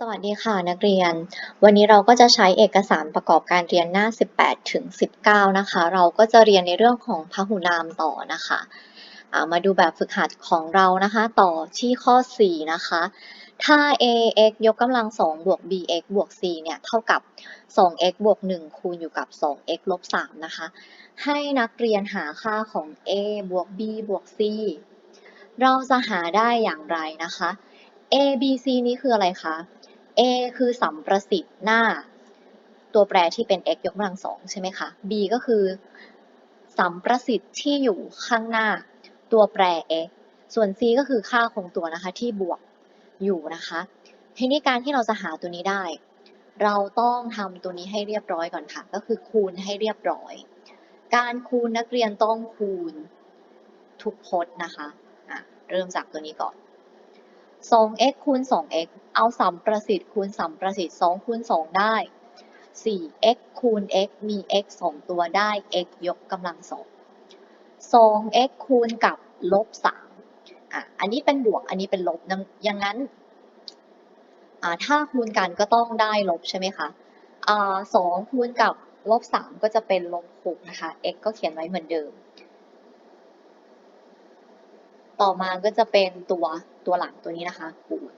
สวัสดีค่ะนักเรียน วันนี้เราก็จะใช้เอกสารประกอบการเรียนหน้า 18 ถึง 19 นะคะ เราก็จะเรียนในเรื่องของพหุนามต่อนะคะามาดูแบบฝึกหัดของเรานะคะ ต่อที่ข้อ 4 นะคะ ถ้า ax ยกกำลัง 2 บวก bx บวก c เนี่ย เท่ากับ 2x บวก 1 คูณอยู่กับ 2x ลบ 3 นะคะ ให้นักเรียนหาค่าของ a บวก b บวก c เราจะหาได้อย่างไรนะคะ a b c นี้คืออะไรคะ a คือสัมประสิทธิ์หน้า ตัวแปรที่เป็น x ยกกำลังสองใช่ไหมคะ b ก็คือ สัมประสิทธิ์ที่อยู่ข้างหน้า ตัวแปร x ส่วน c ก็คือค่าคงตัวนะคะที่บวกอยู่นะคะทีนี้การที่เราจะหาตัวนี้ได้ เราต้องทำตัวนี้ให้เรียบร้อยก่อนค่ะ ก็คือคูณให้เรียบร้อย การคูณนักเรียนต้องคูณทุกพจน์นะคะะเริ่มจากตัวนี้ก่อน 2x คูณ 2x เอาสัมประสิทธิ์คูณสัมประสิทธิ์2คูณ2ได้ 4x คูณ x มี x 2ตัวได้ x ยกกำลัง2 2x คูณกับลบ3อะ อันนี้เป็นบวก อันนี้เป็นลบดังอย่างนั้นอ่าถ้าคูณกันก็ต้องได้ลบใช่ไหมคะอ่า2คูณกับลบ3ก็จะเป็นลบ6นะคะ x ก็เขียนไว้เหมือนเดิม ต่อมาก็จะเป็นตัวตัวหลังตัวนี้นะคะคูณ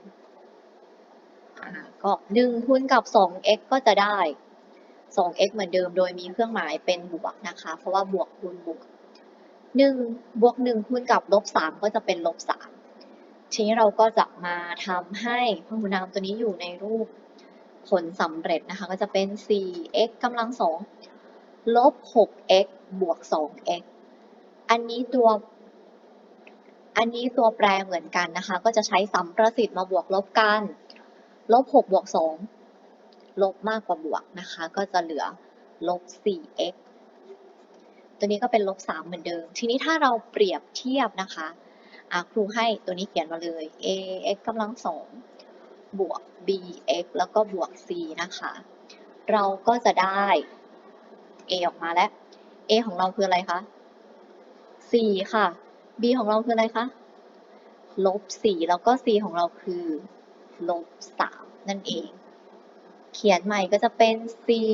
ก็หนึ่งคูณกับ 2x ก็จะได้ 2x เหมือนเดิมโดยมีเครื่องหมายเป็นบวกนะคะ เพราะว่าบวกคูณบวกหนึ่งบวกหนึ่งคูณกับลบสามก็จะเป็นลบสามทีนี้เราก็จะมาทำให้พหุนามตัวนี้อยู่ในรูปผลสำเร็จนะคะ ก็จะเป็น 4x กำลังสองลบ 6x บวก 2x อันนี้ตัว อันนี้ตัวแปรเหมือนกันนะคะ ก็จะใช้สัมประสิทธิ์มาบวกลบกันลบ6บวก2ลบมากกว่าบวกนะคะ ก็จะเหลือลบ 4x ตัวนี้ก็เป็นลบ 3 เหมือนเดิม ทีนี้ถ้าเราเปรียบเทียบนะคะครูให้ตัวนี้เขียนมาเลย ax กำลัง 2 บวก bx แล้วก็บวก c นะคะ เราก็จะได้ a ออกมาแล้ว a ของเราคืออะไรคะ 4 ค่ะ b ของเราคืออะไรคะ ลบ4แล้วก็ c ของเราคือลบ3นั่นเอง เขียนใหม่ก็จะเป็น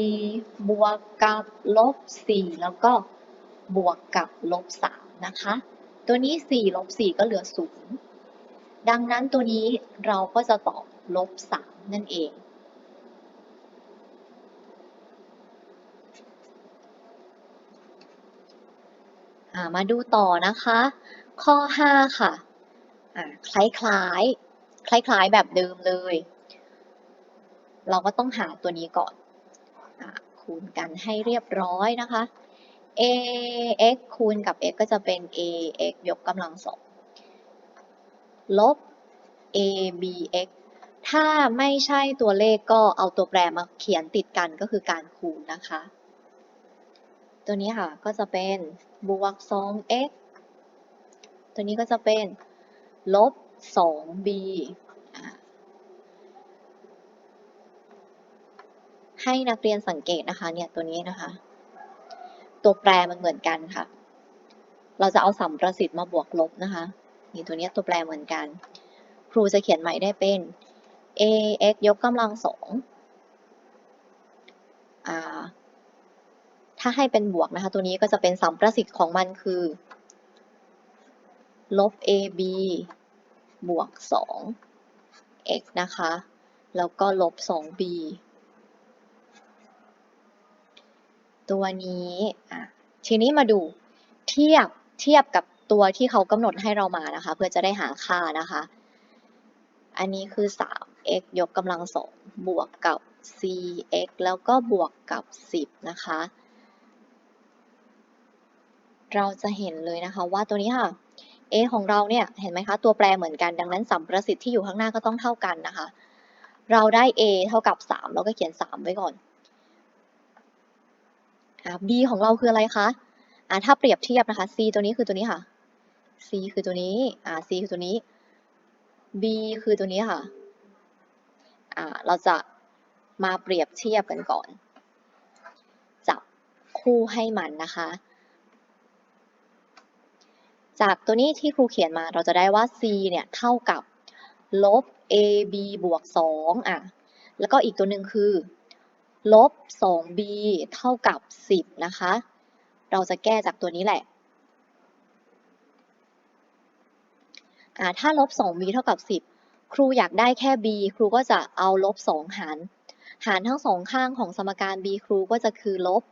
4บวกกับลบ4แล้วก็บวกกับลบ3นะคะ ตัวนี้4ลบ4ก็เหลือ0ดังนั้นตัวนี้เราก็จะตอบลบ3นั่นเอง มาดูต่อนะคะ ข้อ 5 ค่ะอ่าคล้ายๆคล้ายๆแบบเดิมเลย เราก็ต้องหาตัวนี้ก่อนอคูณกันให้เรียบร้อยนะคะ ax คูณกับ x ก็จะเป็น ax ยกกำลังสองลบ abx ถ้าไม่ใช่ตัวเลขก็เอาตัวแปรมาเขียนติดกันก็คือการคูณนะคะ ตัวนี้ค่ะก็จะเป็นบวก 2x ตัวนี้ก็จะเป็นลบ 2b ให้นักเรียนสังเกตนะคะเนี่ยตัวนี้นะคะ ตัวแปรมันเหมือนกันค่ะ เราจะเอาสัมประสิทธิ์มาบวกลบนะคะนี่ตัวนี้ตัวแปรเหมือนกัน ครูจะเขียนใหม่ได้เป็น ax ยกกำลังสองอ่า ถ้าให้เป็นบวกนะคะ ตัวนี้ก็จะเป็นสัมประสิทธิ์ของมันคือ ลบ ab บวก 2 x นะคะ แล้วก็ลบ 2b ตัวนี้ทีนี้มาดูเทียบเทียบกับตัวที่เขากำหนดให้เรามานะคะ เพื่อจะได้หาค่านะคะ อันนี้คือ 3x ยกกำลังสองบวกกับ cx แล้วก็บวกกับ 10 นะคะ เราจะเห็นเลยนะคะว่าตัวนี้ค่ะ a ของเราเนี่ยเห็นไหมคะตัวแปรเหมือนกันดังนั้นสัมประสิทธิ์ที่อยู่ข้างหน้าก็ต้องเท่ากันนะคะ เราได้ a เท่ากับ 3 เราก็เขียน 3 ไว้ก่อนอ่า b ของเราคืออะไรคะอ่าถ้าเปรียบเทียบนะคะ c ตัวนี้คือตัวนี้ค่ะ c คือตัวนี้อ่า c คือตัวนี้ b คือตัวนี้ค่ะอ่าเราจะมาเปรียบเทียบกันก่อน จับคู่ให้มันนะคะ จากตัวนี้ที่ครูเขียนมาเราจะได้ว่า c เนี่ยเท่ากับลบ ab บวก2อะ แล้วก็อีกตัวหนึ่งคือลบ 2b เท่ากับ 10 นะคะ เราจะแก้จากตัวนี้แหละอ่าถ้าลบ 2b เท่ากับ 10 ครูอยากได้แค่ b ครูก็จะเอาลบ 2 หาร หารทั้งสองข้างของสมการ b ครูก็จะคือลบ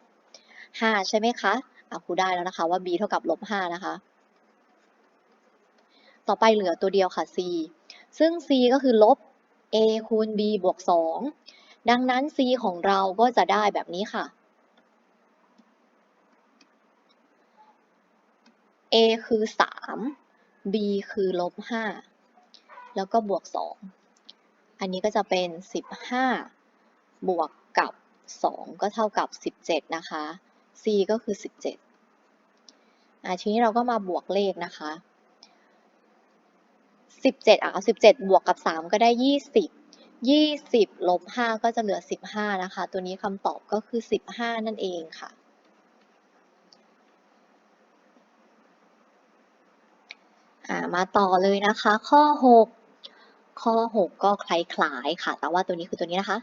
5 ใช่ไหมคะอะครูได้แล้วนะคะว่า b เท่ากับลบ 5 นะคะ ต่อไปเหลือตัวเดียวค่ะ c ซึ่ง c ก็คือลบ a คูณ b บวก 2 ดังนั้น c ของเราก็จะได้แบบนี้ค่ะ a คือ 3 b คือลบ 5 แล้วก็บวก 2 อันนี้ก็จะเป็น 15 บวกกับ 2 ก็เท่ากับ 17 นะคะ c ก็คือ 17อะทีนี้เราก็มาบวกเลขนะคะ 17อะเอา17บวกกับ3ก็ได้20 20ลบ5ก็จะเหลือ15นะคะ ตัวนี้คำตอบก็คือ15นั่นเองค่ะ มาต่อเลยนะคะ ข้อ6ข้อ6ก็คล้ายๆค่ะ แต่ว่าตัวนี้คือตัวนี้นะคะ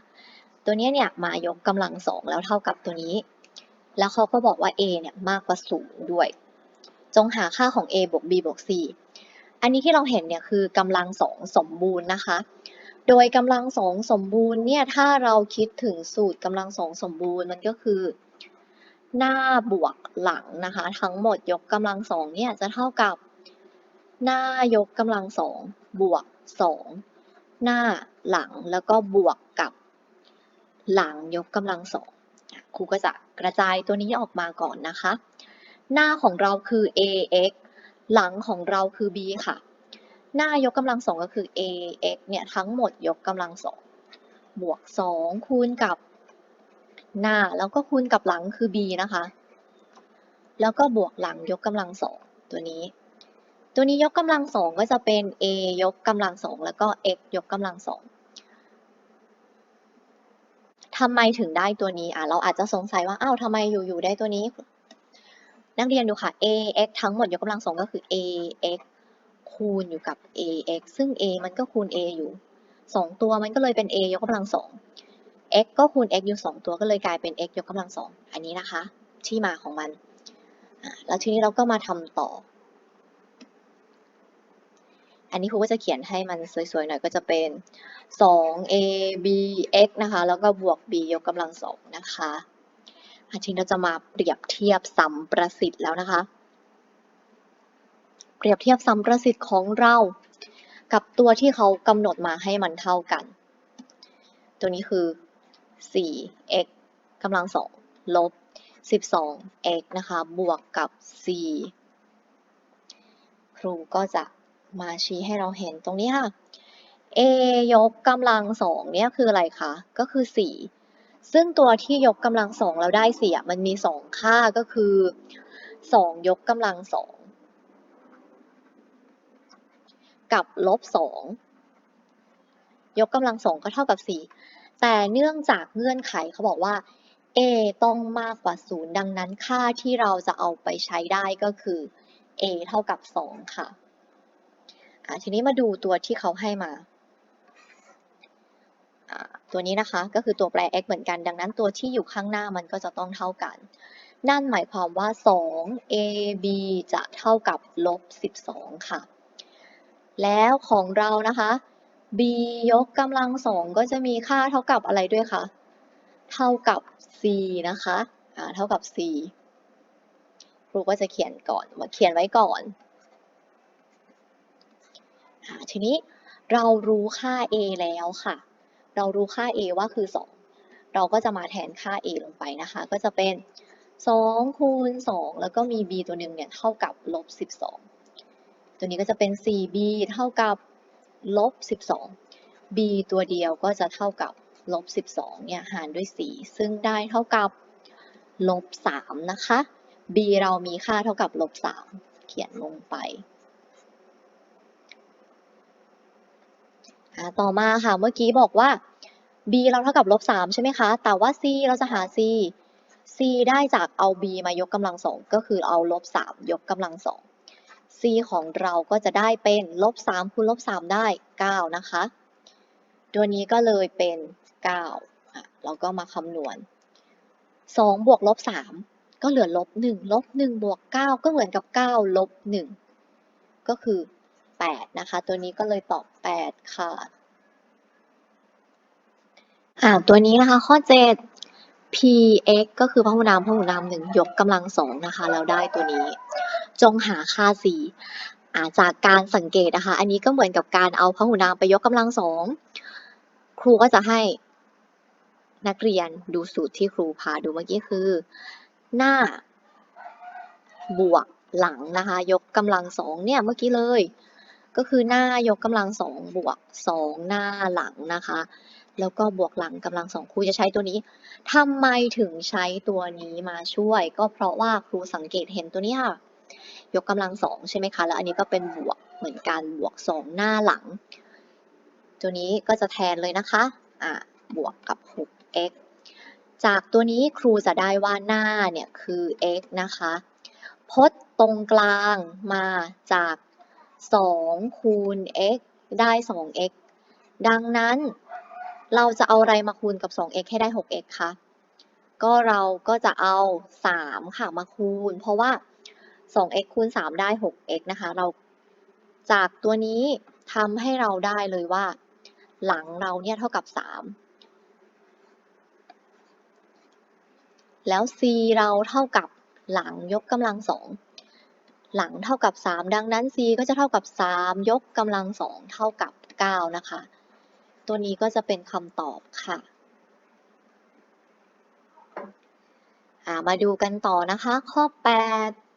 ตัวนี้เนี่ยมายกกำลังสองแล้วเท่ากับตัวนี้ แล้วเขาก็บอกว่า a เนี่ยมากกว่า0ด้วย จงหาค่าของ a บวก b บวก c อันนี้ที่เราเห็นเนี่ยคือกำลังสองสมบูรณ์นะคะ โดยกำลังสองสมบูรณ์เนี่ยถ้าเราคิดถึงสูตรกำลังสองสมบูรณ์มันก็คือ หน้าบวกหลังนะคะ ทั้งหมดยกกำลังสองเนี่ยจะเท่ากับ หน้ายกกำลังสองบวกสองหน้าหลังแล้วก็บวกกับ หลังยกกำลังสองครูก็จะกระจายตัวนี้ออกมาก่อนนะคะ หน้าของเราคือ ax หลังของเราคือ b ค่ะ หน้ายกกำลังสองก็คือ ax เนี่ยทั้งหมดยกกำลังสองบวกสองคูณกับหน้าแล้วก็คูณกับหลังคือ b นะคะ แล้วก็บวกหลังยกกำลังสองตัวนี้ ตัวนี้ยกกำลังสองก็จะเป็น a ยกกำลังสองแล้วก็ x ยกกำลังสองทำไมถึงได้ตัวนี้อะเราอาจจะสงสัยว่าอ้าวทำไมอยู่ๆได้ตัวนี้ นักเรียนดูค่ะ ax ทั้งหมดยกกำลังสองก็คือ ax คูณอยู่กับ ax ซึ่ง a มันก็คูณ a อยู่สองตัวมันก็เลยเป็น a ยกกำลังสอง x ก็คูณ x อยู่สองตัวก็เลยกลายเป็น x ยกกำลังสองอันนี้นะคะ ที่มาของมัน แล้วทีนี้เราก็มาทำต่อ อันนี้ครูก็จะเขียนให้มันสวยๆหน่อยก็จะเป็น 2 a b x นะคะ แล้วก็บวก b ยกกำลังสองนะคะ ทีนี้เราจะมาเปรียบเทียบสัมประสิทธิ์แล้วนะคะ เปรียบเทียบสัมประสิทธิ์ของเรา กับตัวที่เขากำหนดมาให้มันเท่ากัน ตัวนี้คือ 4x กำลังสองลบ 12x นะคะ บวกกับ c ครูก็จะมาชี้ให้เราเห็นตรงนี้ค่ะ a ยกกำลังสองเนี่ยคืออะไรคะ ก็คือ 4 ซึ่งตัวที่ยกกำลังสองแล้วได้4อะมันมี2ค่าก็คือ2ยกกำลังสองกับลบ2ยกกำลังสองก็เท่ากับ4แต่เนื่องจากเงื่อนไขเขาบอกว่า a ต้องมากกว่า0ดังนั้นค่าที่เราจะเอาไปใช้ได้ก็คือ a เท่ากับ2ค่ะอะทีนี้มาดูตัวที่เขาให้มา ตัวนี้นะคะก็คือตัวแปร x เหมือนกัน ดังนั้นตัวที่อยู่ข้างหน้ามันก็จะต้องเท่ากัน นั่นหมายความว่า 2 ab จะเท่ากับลบ 12 ค่ะ แล้วของเรานะคะ b ยกกำลังสองก็จะมีค่าเท่ากับอะไรด้วยคะเท่ากับ c นะคะอ่าเท่ากับ c ครูก็จะเขียนก่อนมาเขียนไว้ก่อนอ่าทีนี้เรารู้ค่า a แล้วค่ะ เรารู้ค่า a ว่าคือ 2 เราก็จะมาแทนค่า a ลงไปนะคะ ก็จะเป็น 2 คูณ 2 แล้วก็มี b ตัวหนึ่งเนี่ยเท่ากับลบ 12 ตัวนี้ก็จะเป็น 4b เท่ากับลบ 12 b ตัวเดียวก็จะเท่ากับลบ 12 เนี่ยหารด้วย 4 ซึ่งได้เท่ากับลบ 3 นะคะ b เรามีค่าเท่ากับลบ 3 เขียนลงไปต่อมาค่ะ เมื่อกี้บอกว่า b เราเท่ากับลบสามใช่ไหมคะ แต่ว่า c เราจะหา c c ได้จากเอา b มายกกำลังสองก็คือเอาลบสามยกกำลังสอง c ของเราก็จะได้เป็นลบ3คูณลบ3ได้9นะคะ ตัวนี้ก็เลยเป็น9อะเราก็มาคำนวณ2บวกลบ3ก็เหลือลบ1ลบ1บวก9ก็เหมือนกับ9ลบ1ก็คือ8นะคะ ตัวนี้ก็เลยตอบ8ค่ะ อ่าตัวนี้นะคะข้อ 7 px ก็คือพหุนามพหุนามหนึ่งยกกำลังสองนะคะแล้วได้ตัวนี้ จงหาค่า c อ่าจากการสังเกตนะคะ อันนี้ก็เหมือนกับการเอาพหุนามไปยกกำลังสองครูก็จะให้นักเรียนดูสูตรที่ครูพาดูเมื่อกี้คือ หน้า บวกหลังนะคะ ยกกำลังสองเนี่ยเมื่อกี้เลย ก็คือหน้ายกกำลังสองบวกสองหน้าหลังนะคะ แล้วก็บวกหลังกำลังสองครูจะใช้ตัวนี้ทำไมถึงใช้ตัวนี้มาช่วย ก็เพราะว่าครูสังเกตเห็นตัวนี้ค่ะ ยกกำลังสองใช่ไหมคะ แล้วอันนี้ก็เป็นบวกเหมือนกันบวกสองหน้าหลัง ตัวนี้ก็จะแทนเลยนะคะอะบวกกับ 6x จากตัวนี้ครูจะได้ว่าหน้าเนี่ยคือ x นะคะ พจน์ตรงกลางมาจาก 2 คูณ x ได้ 2x ดังนั้น เราจะเอาอะไรมาคูณกับ 2x ให้ได้ 6x คะ ก็เราก็จะเอา 3 ค่ะมาคูณ เพราะว่า 2x คูณ 3 ได้ 6x นะคะ เราจากตัวนี้ทำให้เราได้เลยว่า หลังเราเนี่ยเท่ากับ 3 แล้ว c เราเท่ากับหลังยกกำลังสองหลังเท่ากับ 3 ดังนั้น c ก็จะเท่ากับ 3 ยกกำลังสองเท่ากับ 9 นะคะ ตัวนี้ก็จะเป็นคำตอบค่ะมาดูกันต่อนะคะ ข้อ 8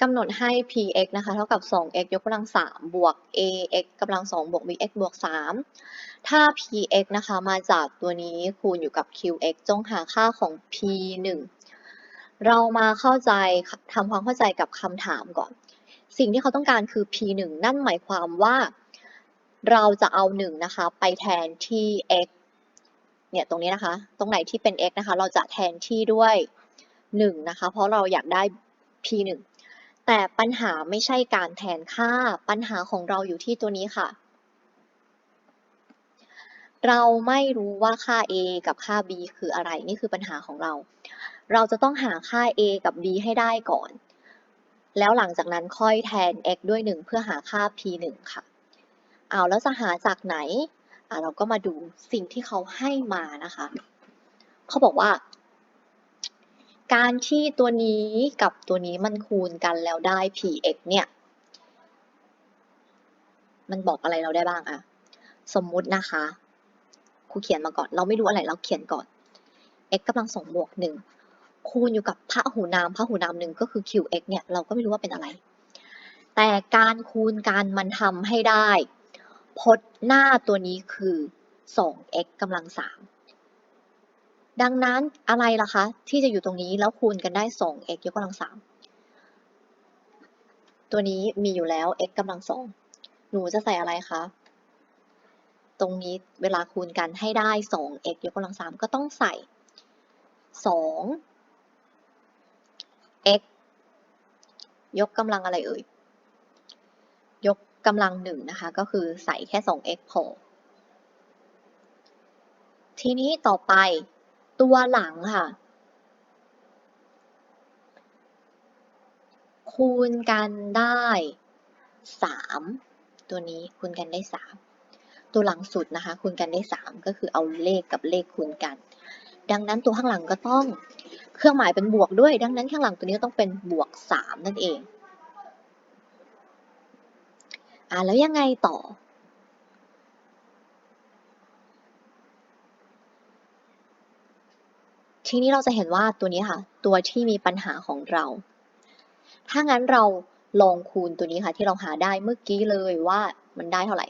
กำหนดให้ px นะคะเท่ากับ 2x ยกกำลัง 3 บวก ax กำลัง 2 บวก bx บวก 3 ถ้า px นะคะมาจากตัวนี้คูณอยู่กับ qx จงหาค่าของ p1 เรามาเข้าใจทำความเข้าใจกับคำถามก่อน สิ่งที่เขาต้องการคือ p1 นั่นหมายความว่า เราจะเอา 1 นะคะ ไปแทนที่ x เนี่ยตรงนี้นะคะ ตรงไหนที่เป็น x นะคะ เราจะแทนที่ด้วย 1 นะคะ เพราะเราอยากได้ p1 แต่ปัญหาไม่ใช่การแทนค่า ปัญหาของเราอยู่ที่ตัวนี้ค่ะ เราไม่รู้ว่าค่า a กับค่า b คืออะไร นี่คือปัญหาของเรา เราจะต้องหาค่า a กับ b ให้ได้ก่อน แล้วหลังจากนั้นค่อยแทน x ด้วย 1 เพื่อหาค่า p 1ค่ะ เอาแล้วจะหาจากไหน เราก็มาดูสิ่งที่เขาให้มานะคะ เขาบอกว่า การที่ตัวนี้กับตัวนี้มันคูณกันแล้วได้ px เนี่ย มันบอกอะไรเราได้บ้างอะสมมุตินะคะครูเขียนมาก่อน เราไม่รู้อะไรเราเขียนก่อน x กำลังสองบวกหนึ่งคูณอยู่กับพหูนามพหูนามหนึ่งก็คือ qx เนี่ยเราก็ไม่รู้ว่าเป็นอะไร แต่การคูณกันมันทำให้ได้ พจน์หน้าตัวนี้คือ 2x กำลังสาม ดังนั้นอะไรล่ะคะ ที่จะอยู่ตรงนี้แล้วคูณกันได้ 2x ยกกำลัง3ตัวนี้มีอยู่แล้ว x กำลัง2หนูจะใส่อะไรคะ ตรงนี้เวลาคูณกันให้ได้ 2x ยกกำลัง3ก็ต้องใส่ 2x ยกกำลังอะไรเอ่ย ยกกำลังหนึ่งนะคะ ก็คือใส่แค่ 2x พอ ทีนี้ต่อไป ตัวหลังค่ะ คูณกันได้สามตัวนี้คูณกันได้สามตัวหลังสุดนะคะ คูณกันได้สามก็คือเอาเลขกับเลขคูณกัน ดังนั้นตัวข้างหลังก็ต้องเครื่องหมายเป็นบวกด้วย ดังนั้นข้างหลังตัวนี้ก็ต้องเป็นบวกสามนั่นเองอ่าแล้วยังไงต่อ ทีนี้เราจะเห็นว่าตัวนี้ค่ะ ตัวที่มีปัญหาของเรา ถ้างั้นเราลองคูณตัวนี้ค่ะ ที่เราหาได้เมื่อกี้เลยว่ามันได้เท่าไหร่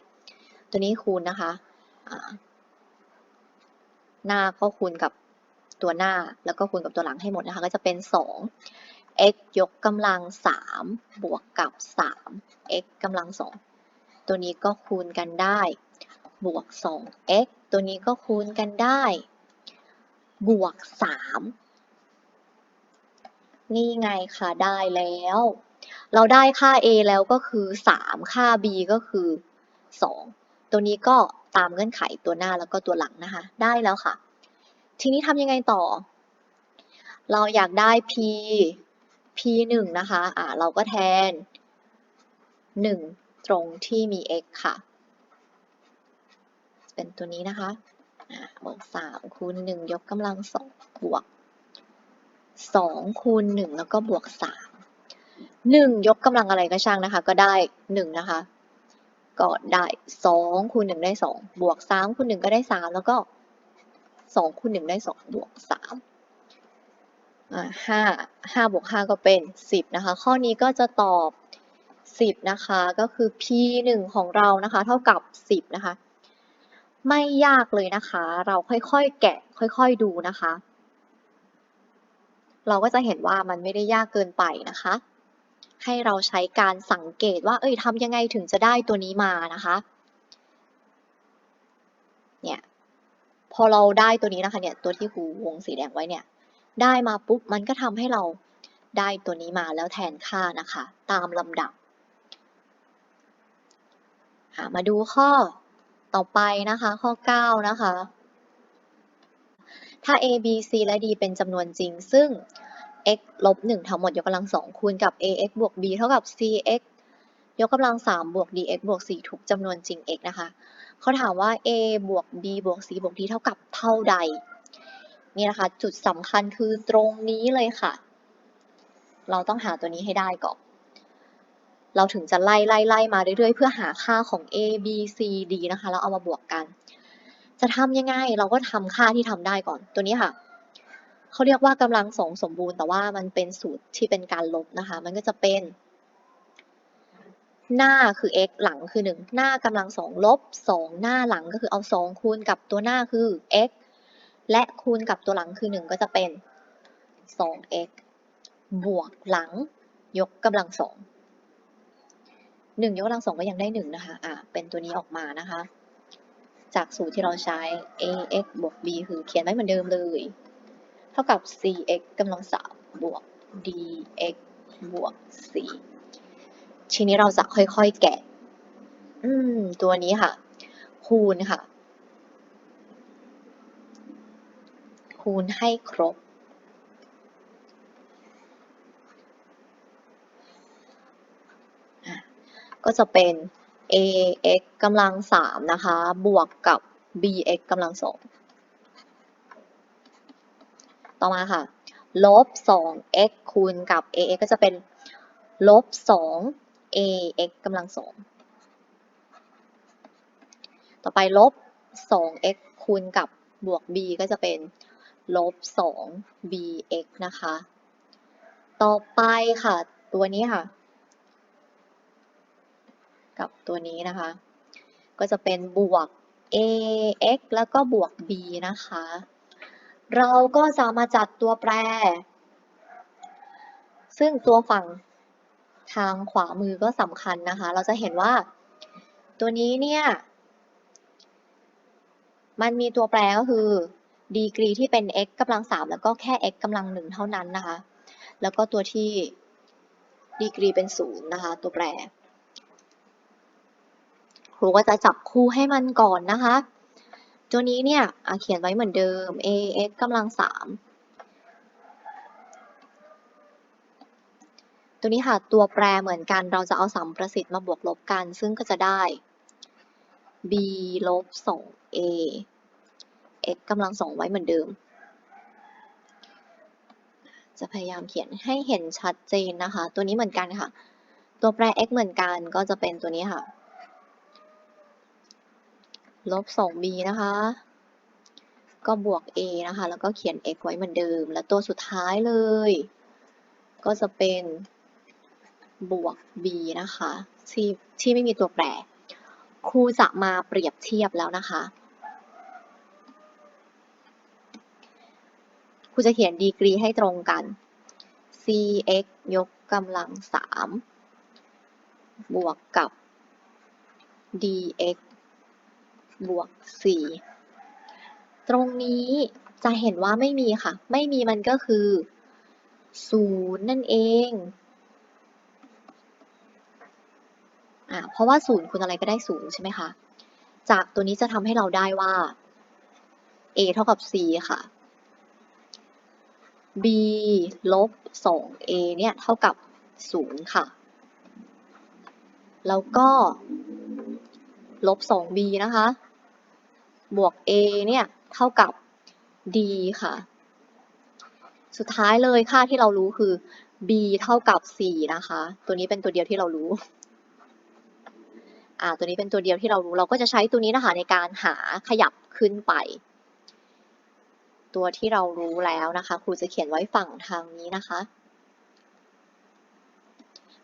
ตัวนี้คูณนะคะหน้าก็คูณกับตัวหน้าแล้วก็คูณกับตัวหลังให้หมดนะคะ ก็จะเป็น 2 x ยกกำลัง 3 บวกกับ 3 x กำลัง 2 ตัวนี้ก็คูณกันได้ บวก 2x ตัวนี้ก็คูณกันได้ บวก3นี่ไงค่ะได้แล้ว เราได้ค่า a แล้วก็คือ3ค่า b ก็คือ2ตัวนี้ก็ตามเงื่อนไขตัวหน้าแล้วก็ตัวหลังนะคะ ได้แล้วค่ะ ทีนี้ทำยังไงต่อ เราอยากได้ p p 1นะคะ อ่าเราก็แทน 1 ตรงที่มี x ค่ะ เป็นตัวนี้นะคะ บวก3คูณ1ยกกำลัง2บวก2คูณ1แล้วก็บวก3 1ยกกำลังอะไรก็ช่างนะคะ ก็ได้1นะคะ ก็ได้2คูณ1ได้2บวก3คูณ1ก็ได้3แล้วก็2คูณ1ได้2บวก3อ่า5 5บวก5ก็เป็น10นะคะ ข้อนี้ก็จะตอบ10นะคะ ก็คือ p 1ของเรานะคะ เท่ากับ10นะคะ ไม่ยากเลยนะคะ เราค่อยๆแกะ ค่อยๆดูนะคะ เราก็จะเห็นว่ามันไม่ได้ยากเกินไปนะคะ ให้เราใช้การสังเกตว่า เอ้ยทำยังไงถึงจะได้ตัวนี้มานะคะ เนี่ย พอเราได้ตัวนี้นะคะเนี่ย ตัวที่ครูวงสีแดงไว้เนี่ย ได้มาปุ๊บ มันก็ทำให้เราได้ตัวนี้มาแล้วแทนค่านะคะ ตามลำดับหามาดูข้อ ต่อไปนะคะ ข้อ 9 นะคะ ถ้า a b c และ d เป็นจำนวนจริง ซึ่ง x ลบ1ทั้งหมดยกกำลัง 2 คูณกับ ax บวก b เท่ากับ cx ยกกำลัง 3 บวก dx บวก 4 ทุกจำนวนจริง x นะคะ เขาถามว่า a บวก b บวก c บวก d เท่ากับเท่าใด นี่นะคะ จุดสำคัญคือตรงนี้เลยค่ะ เราต้องหาตัวนี้ให้ได้ก่อน เราถึงจะไล่ไล่ไล่มาเรื่อยๆ เพื่อหาค่าของ a b c d นะคะแล้วเอามาบวกกัน จะทำยังไงเราก็ทำค่าที่ทำได้ก่อนตัวนี้ค่ะเขาเรียกว่ากำลังสองสมบูรณ์แต่ว่ามันเป็นสูตรที่เป็นการลบนะคะ มันก็จะเป็นหน้าคือ x หลังคือ 1 หน้ากำลังสองลบ 2 หน้าหลังก็คือเอา 2 คูณกับตัวหน้าคือ x และคูณกับตัวหลังคือ 1 ก็จะเป็น 2x บวกหลังยกกำลังสอง หนึ่งยกกำลังสองก็ยังได้หนึ่งนะคะ อ่า เป็นตัวนี้ออกมานะคะ จากสูตรที่เราใช้ ax บวก b คือเขียนไว้เหมือนเดิมเลย เท่ากับ cx กำลังสามบวก dx บวก c ทีนี้เราจะค่อยๆแกะ อืม ตัวนี้ค่ะ คูณค่ะ คูณให้ครบ ก็จะเป็น ax กำลังสามนะคะ บวกกับ bx กำลังสองต่อมาค่ะ ลบ 2x คูณกับ ax ก็จะเป็น ลบ 2 ax กำลังสองต่อไปลบ 2x คูณกับบวก b ก็จะเป็น ลบ 2 bx นะคะ ต่อไปค่ะ ตัวนี้ค่ะ กับตัวนี้นะคะ ก็จะเป็นบวก ax แล้วก็บวก b นะคะ เราก็จะมาจัดตัวแปร ซึ่งตัวฝั่งทางขวามือก็สำคัญนะคะ เราจะเห็นว่า ตัวนี้เนี่ย มันมีตัวแปรก็คือดีกรีที่เป็น x กำลัง3แล้วก็แค่ x กำลัง1เท่านั้นนะคะ แล้วก็ตัวที่ดีกรีเป็น0นะคะ ตัวแปร ครูก็จะจับคู่ให้มันก่อนนะคะ ตัวนี้เนี่ยเขียนไว้เหมือนเดิม ax กำลัง3ตัวนี้ค่ะตัวแปรเหมือนกันเราจะเอาสัมประสิทธิ์มาบวกลบกัน ซึ่งก็จะได้ b ลบ 2a x กำลังสองไว้เหมือนเดิม จะพยายามเขียนให้เห็นชัดเจนนะคะ ตัวนี้เหมือนกันค่ะ ตัวแปร x เหมือนกันก็จะเป็นตัวนี้ค่ะ ลบ 2b นะคะ ก็บวก a นะคะ แล้วก็เขียน x ไว้เหมือนเดิม และตัวสุดท้ายเลย ก็จะเป็นบวก b นะคะที่ที่ไม่มีตัวแปร ครูจะมาเปรียบเทียบแล้วนะคะ ครูจะเขียนดีกรีให้ตรงกัน cx ยกกำลังสามบวกกับ dx บวก 4 ตรงนี้จะเห็นว่าไม่มีค่ะ ไม่มีมันก็คือ 0 นั่นเอง อ่าเพราะว่า 0คูณอะไรก็ได้ 0 ใช่ไหมคะ จากตัวนี้จะทำให้เราได้ว่า a เท่ากับ c ค่ะ b ลบ 2a เนี่ย เท่ากับ 0 ค่ะ แล้วก็ลบ 2b นะคะ บวก a เนี่ยเท่ากับ d ค่ะ สุดท้ายเลยค่าที่เรารู้คือ b เท่ากับ 4 นะคะ ตัวนี้เป็นตัวเดียวที่เรารู้ อ่า ตัวนี้เป็นตัวเดียวที่เรารู้ เราก็จะใช้ตัวนี้นะคะในการหาขยับขึ้นไป ตัวที่เรารู้แล้วนะคะ ครูจะเขียนไว้ฝั่งทางนี้นะคะ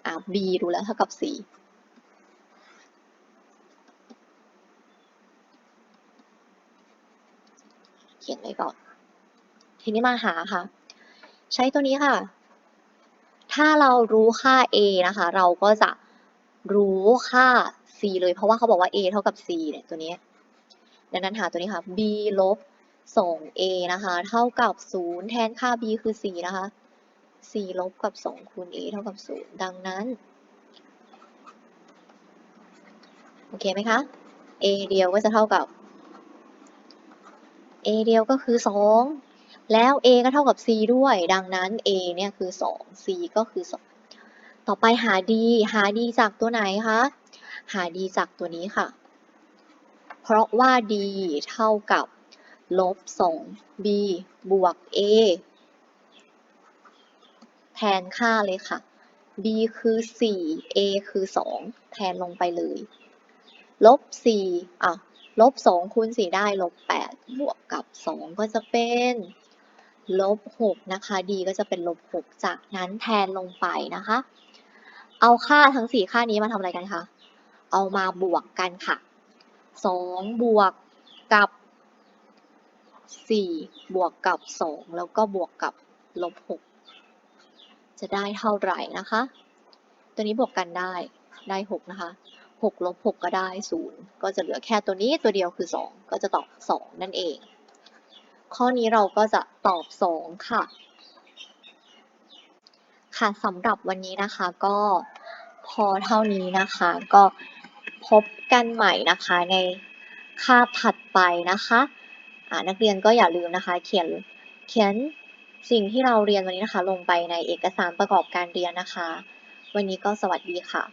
อ่า b รู้แล้วเท่ากับ 4 ขียนไว้ก่อน ทีนี้มาหาค่ะ ใช้ตัวนี้ค่ะ ถ้าเรารู้ค่า a นะคะ เราก็จะรู้ค่า c เลย เพราะว่าเขาบอกว่า a เท่ากับ c เนี่ยตัวนี้ ดังนั้นหาตัวนี้ค่ะ b ลบ 2a นะคะ เท่ากับ 0 แทนค่า b คือ 4 นะคะ 4 ลบกับ 2 คูณ a เท่ากับ 0 ดังนั้น โอเคไหมคะ a เดียวก็จะเท่ากับ a เดียวก็คือ 2 แล้ว a ก็เท่ากับ c ด้วย ดังนั้น a เนี่ยคือ 2 c ก็คือ 2 ต่อไปหา d หา d จากตัวไหนคะ หา d จากตัวนี้ค่ะ เพราะว่า d เท่ากับลบ 2b บวก a แทนค่าเลยค่ะ b คือ 4 a คือ 2 แทนลงไปเลย ลบ 4อะ ลบ2คูณ4ได้ลบ8บวกกับ2ก็จะเป็นลบ6นะคะ d ก็จะเป็นลบ6จากนั้นแทนลงไปนะคะ เอาค่าทั้ง4ค่านี้มาทำอะไรกันคะ เอามาบวกกันค่ะ2บวกกับ4บวกกับ2แล้วก็บวกกับลบ6จะได้เท่าไหร่นะคะ ตัวนี้บวกกันได้ได้6นะคะ 6ลบ6ก็ได้ 0 ก็จะเหลือแค่ตัวนี้ตัวเดียวคือ 2 ก็จะตอบ 2 นั่นเอง ข้อนี้เราก็จะตอบ 2 ค่ะ ค่ะสำหรับวันนี้นะคะก็พอเท่านี้นะคะ ก็พบกันใหม่นะคะในคาบถัดไปนะคะอ่านักเรียนก็อย่าลืมนะคะ เขียนเขียนสิ่งที่เราเรียนวันนี้นะคะ ลงไปในเอกสารประกอบการเรียนนะคะ วันนี้ก็สวัสดีค่ะ